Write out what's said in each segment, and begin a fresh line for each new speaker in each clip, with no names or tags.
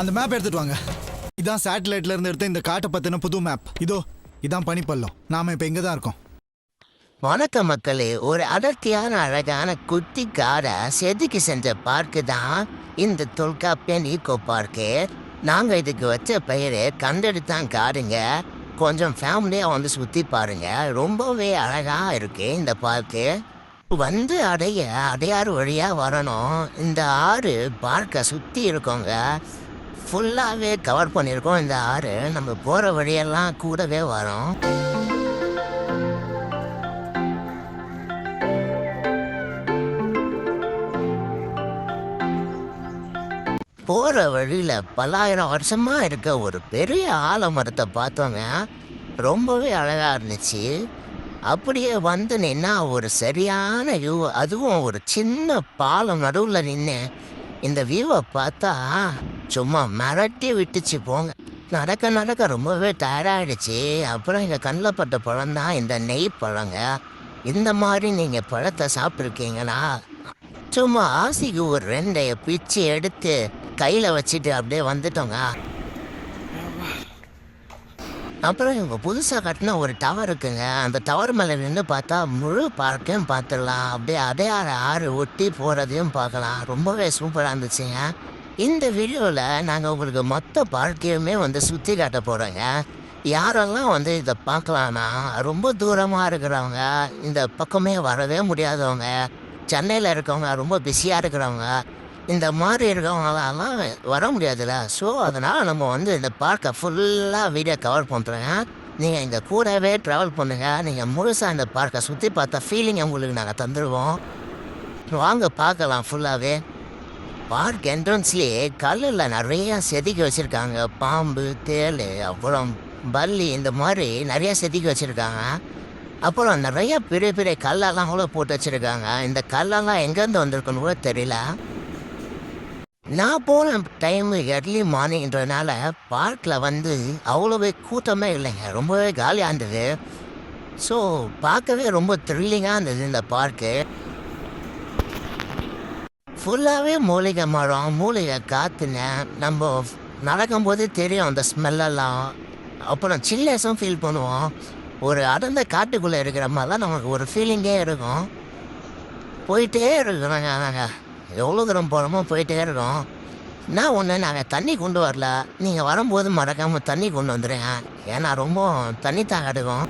அந்த மேப் எடுத்துட்டு வாங்க. இதான் சேட்டலைட்ல இருந்து எடுத்த இந்த காட்டை பத்தின புது மேப் இதோ இதான் பனிப்பள்ளம். நாம இப்ப இங்க தான் இருக்கோம்.
வணக்கம் மக்களே ஒரு அடர்த்தியான அழகான குட்டி காடை செதுக்கி செஞ்ச பார்க்கு தான் இந்த தொல்காப்பியன் ஈகோ பார்க்கு நாங்கள் இதுக்கு வச்ச பெயர் கண்டெடுத்தான் காடுங்க. கொஞ்சம் ஃபேமிலியாக வந்து சுற்றி பாருங்க. ரொம்பவே அழகாக இருக்கு இந்த பார்க்கு வந்து அடைய அடையாறு வழியாக வரணும். இந்த ஆறு பார்க்க சுற்றி இருக்கோங்க. ஃபுல்லாகவே கவர் பண்ணியிருக்கோம். இந்த ஆறு நம்ம போகிற வழியெல்லாம் கூடவே வரும். போகிற வழியில் பல்லாயிரம் வருஷமாக இருக்க ஒரு பெரிய ஆலமரத்தை பார்த்தோங்க ரொம்பவே அழகாக இருந்துச்சு. அப்படியே வந்து நின்னா ஒரு சரியான வியூ அதுவும் ஒரு சின்ன பாலம் நடுவில் நின்று இந்த வியூவை பார்த்தா சும்மா மிரட்டி விட்டுச்சு போங்க. நடக்க நடக்க ரொம்பவே டயர்டாயிடுச்சு அப்புறம் எங்கள் கண்ணில் பட்ட பழம் தான் இந்த நெய் பழங்க. இந்த மாதிரி நீங்கள் பழத்தை சாப்பிட்ருக்கீங்களா சும்மா ஆசைக்கு ஒரு ரெண்டைய பிச்சு எடுத்து கையில் வச்சுட்டு அப்படியே வந்துட்டோங்க. அப்புறம் இவங்க புதுசாக கட்டின ஒரு டவர் இருக்குங்க. அந்த டவர் மேலே நின்று பார்த்தா முழு பார்க்கையும் பார்த்துடலாம். அப்படியே அடையாறு ஆறு ஒட்டி போகிறதையும் பார்க்கலாம். ரொம்பவே சூப்பராக இருந்துச்சுங்க. இந்த வீடியோவில் நாங்கள் உங்களுக்கு மொத்த பார்க்கையுமே வந்து சுற்றி காட்ட போகிறோங்க யாரெல்லாம் வந்து இதை பார்க்கலான்னா ரொம்ப தூரமாக இருக்கிறவங்க இந்த பக்கமே வரவே முடியாதவங்க சென்னையில் இருக்கவங்க ரொம்ப பிஸியாக இருக்கிறவங்க இந்த மாதிரி இருக்கவங்களாம் வர முடியாதுல்ல. ஸோ அதனால் நம்ம வந்து இந்த பார்க்கை ஃபுல்லாக வீடியோ கவர் பண்ணுறோங்க நீங்கள் இங்கே கூடவே ட்ராவல் பண்ணுங்கள் நீங்கள் முழுசாக இந்த பார்க்கை சுற்றி பார்த்த ஃபீலிங் உங்களுக்கு நாங்கள் தந்துடுவோம் வாங்க பார்க்கலாம் ஃபுல்லாகவே பார்க் என்ட்ரன்ஸ்லேயே கல்லில் நிறைய செதுக்கி வச்சுருக்காங்க. பாம்பு தேள் அப்புறம் பல்லி இந்த மாதிரி நிறைய செதுக்கி வச்சுருக்காங்க. அப்புறம் நிறைய பெரிய பெரிய கல்லெல்லாம் கூட போட்டு வச்சுருக்காங்க. இந்த கல்லெல்லாம் எங்கேருந்து வந்திருக்குன்னு கூட தெரியல. நான் போன டைம் எர்லி மார்னிங்ன்றதுனால பார்க்கில் வந்து அவ்வளோவே கூட்டமே இல்லைங்க. ரொம்பவே காலியாக இருந்தது. ஸோ பார்க்கவே ரொம்ப த்ரில்லிங்காக இருந்தது இந்த பார்க்கு ஃபுல்லாகவே மூலிகை மரம் மூலிகை காற்றுங்க நம்ம நடக்கும்போது தெரியும் அந்த ஸ்மெல்லெல்லாம் அப்புறம் சில்னஸும் ஃபீல் பண்ணுவோம். ஒரு அடர்ந்த காட்டுக்குள்ளே இருக்கிற மாதிரி தான் நமக்கு ஒரு ஃபீலிங்கே இருக்கும். போயிட்டே இருக்கிறோங்க நாங்கள் எவ்வளோ தூரம் போகிறோமோ போயிட்டே இருக்கோம். நான் ஒன்று நாங்கள் தண்ணி கொண்டு வரல. நீங்கள் வரும்போது மறக்காமல் தண்ணி கொண்டு வந்துடுங்க ஏன்னா ரொம்ப தண்ணி தாங்க எடுக்கும்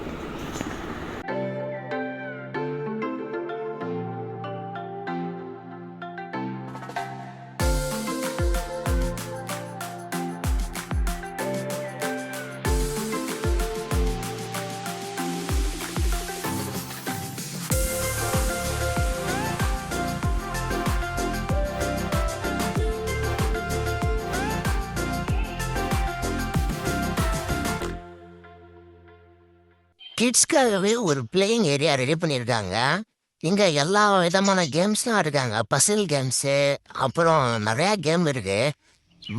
கிட்ஸ்க்காகவே ஒரு பிளேயிங் ஏரியா ரெடி பண்ணியிருக்காங்க. இங்கே எல்லா விதமான கேம்ஸ்லாம் இருக்காங்க. பசில் கேம்ஸு அப்புறம் நிறையா கேம் இருக்குது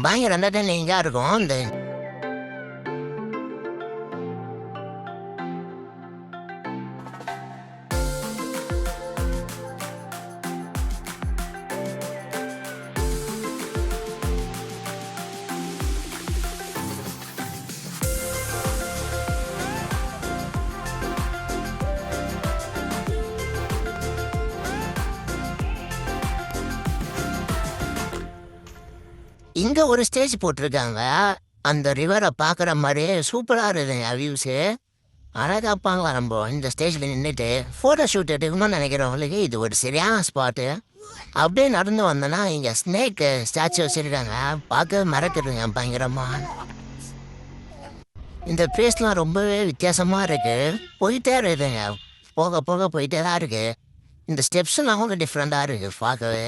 பயங்கர என்டர்டைனிங்காக இருக்கும். இந்த இங்கே ஒரு ஸ்டேஜ் போட்டிருக்காங்க. அந்த ரிவரை பார்க்குற மாதிரியே சூப்பராக இருக்குதுங்க வியூஸு அழகாப்பாங்களா நம்ம இந்த ஸ்டேஜில் நின்றுட்டு ஃபோட்டோ ஷூட் எடுக்கணும்னு நினைக்கிறவங்களுக்கு இது ஒரு சரியான ஸ்பாட்டு அப்படியே நடந்து வந்தோன்னா இங்கே ஸ்னேக் ஸ்டாச்சு வச்சுருக்காங்க. பார்க்க மறக்கிறதுங்க பயங்கரமாக இந்த பிளேஸ்லாம் ரொம்பவே வித்தியாசமாக இருக்குது போயிட்டே இருக்குதுங்க போக போக போயிட்டே தான் இருக்குது இந்த ஸ்டெப்ஸ்லாம் கூட டிஃப்ரெண்ட்டாக இருக்குது பார்க்கவே.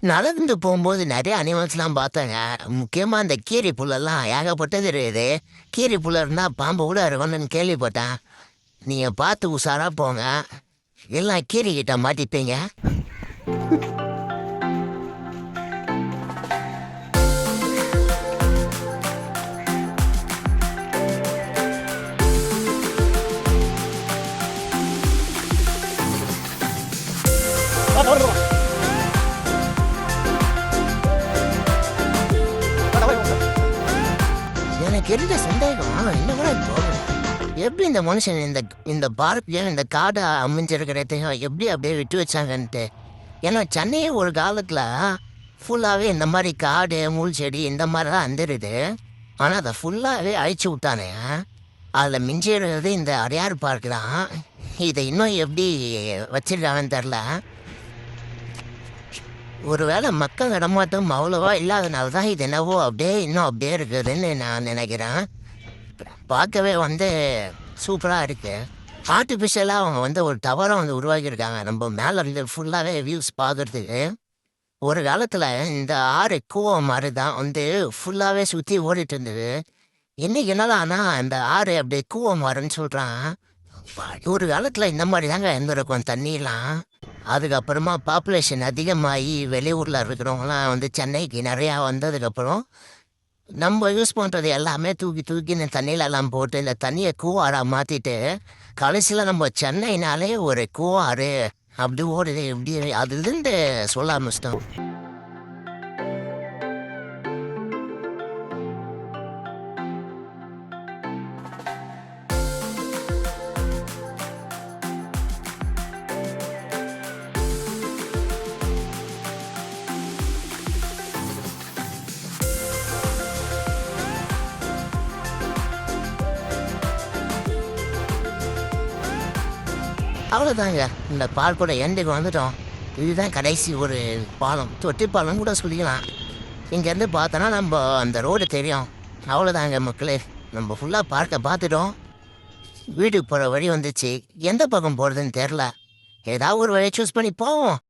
நடந்து போகும்போது நிறைய அனிமல்ஸ்லாம் பார்த்தேங்க. முக்கியமாக அந்த கீரி புல்லெல்லாம் ஏகப்பட்டது இருக்குது. கீரி புல்ல இருந்தால் பாம்பு கூட இருக்கும்னு கேள்விப்பட்டேன். நீங்கள் பார்த்து உஷாராக போங்க. எல்லாம் கீரி கிட்ட மாட்டிப்பீங்க. எனக்கு இருந்த சந்தேகம் என்ன கூட எப்படி இந்த மனுஷன் இந்த இந்த பார்க்கையும் இந்த காடை அமைஞ்சிருக்கிறதையும் எப்படி அப்படியே விட்டு வச்சாங்கன்ட்டு. ஏன்னா சென்னையே ஒரு காலத்தில் ஃபுல்லாகவே இந்த மாதிரி காடு முள் செடி இந்த மாதிரிலாம் வந்துடுது ஆனால் அதை ஃபுல்லாகவே அழிச்சு விட்டானே. அதில் மிஞ்சிடுறது இந்த அடையாறு பார்க் தான். இதை இன்னும் எப்படி வச்சிருக்காங்கன்னு தெரில ஒருவேளை மக்கள் நடமாட்டம் அவ்வளோவா இல்லாதனால தான் இது என்னவோ அப்படியே இன்னும் அப்படியே இருக்குதுன்னு நான் நினைக்கிறேன். பார்க்கவே வந்து சூப்பராக இருக்கு. ஆர்டிஃபிஷியலாக அவங்க வந்து ஒரு டவரை வந்து உருவாக்கியிருக்காங்க. நம்ம மேலே இருந்து ஃபுல்லாகவே வியூஸ் பார்க்குறதுக்கு. ஒரு காலத்தில் இந்த ஆறு கூவம் மாதிரி தான் வந்து ஃபுல்லாகவே சுற்றி ஓடிட்டு இருந்தது. இன்னைக்கு ஆனால் இந்த ஆறு அப்படி கூவம் மாறுன்னு சொல்கிறான் ஒரு காலத்தில் இந்த மாதிரி தாங்க இருந்திருக்கும் தண்ணியெலாம் அதுக்கப்புறமா பாப்புலேஷன் அதிகமாகி வெளியூரில் இருக்கிறவங்களாம் வந்து சென்னைக்கு நிறையா வந்ததுக்கப்புறம் நம்ம யூஸ் பண்ணுறது எல்லாமே தூக்கி தூக்கி இந்த தண்ணியிலலாம் போட்டு இந்த தண்ணியை கூவாராக மாற்றிட்டு கடைசியில் நம்ம சென்னைனாலே ஒரு கூவாறு அப்படி ஓடுது இப்படி அதுலேருந்து சொல்ல ஆரம்பிச்சிட்டோம். அவ்வளோதாங்க இந்த பால் கூட எண்டைக்கு வந்துட்டோம். இதுதான் கடைசி ஒரு பாலம். தொட்டி பாலம் கூட சொல்லிக்கலாம். இங்கேருந்து பார்த்தோன்னா நம்ம அந்த ரோடு தெரியும். அவ்வளோதாங்க மக்களே. நம்ம ஃபுல்லாக பார்க்க பார்த்துட்டோம். வீட்டுக்கு போகிற வழி வந்துச்சு. எந்த பக்கம் போகிறதுன்னு தெரில ஏதாவது ஒரு வழியை சூஸ் பண்ணி போவோம்.